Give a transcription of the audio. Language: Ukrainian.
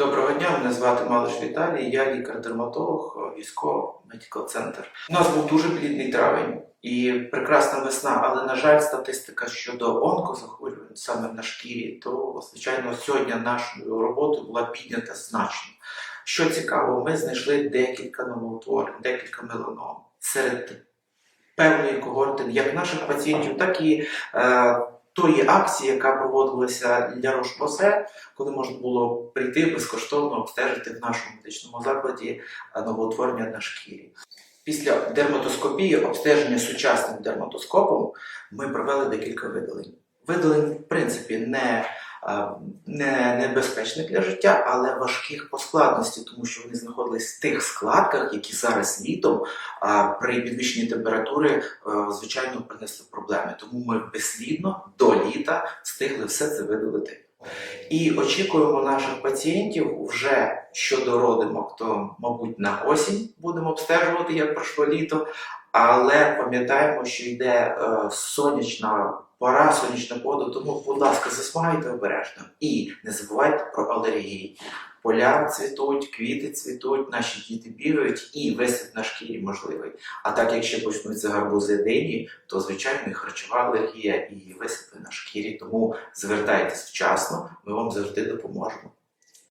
Доброго дня, мене звати Малиш Віталій, я лікар-дерматолог військового медикал центр. У нас був дуже плідний травень і прекрасна весна, але, на жаль, статистика щодо онкозахворювань саме на шкірі, то, звичайно, сьогодні нашою роботою була піднята значно. Що цікаво, ми знайшли декілька новоутворень, декілька меланом серед певної когорти як наших пацієнтів, так і е, тої акції, яка проводилася для Рошпосе, коли можна було прийти безкоштовно обстежити в нашому медичному закладі е, новоутворення на шкірі. Після дерматоскопії, обстеження сучасним дерматоскопом, ми провели декілька видалень. Видалень, в принципі, не, не небезпечних для життя, але важких по складності, тому що вони знаходились в тих складках, які зараз літом при підвищенні температури, е, звичайно, принесли проблеми. Тому ми безслідно до літа встигли все це видалити. І очікуємо наших пацієнтів вже щодо родимок, то, мабуть, на осінь будемо обстежувати, як пройшло літо. Але пам'ятаємо, що йде е, сонячна пора, сонячна погода, тому, будь ласка, засмагайте обережно. І не забувайте про алергії. Поля цвітуть, квіти цвітуть, наші діти бігають і висип на шкірі можливий. А так, якщо почнуться гарбузи дині, то звичайно і харчова алергія, і висипи на шкірі. Тому звертайтесь вчасно, ми вам завжди допоможемо.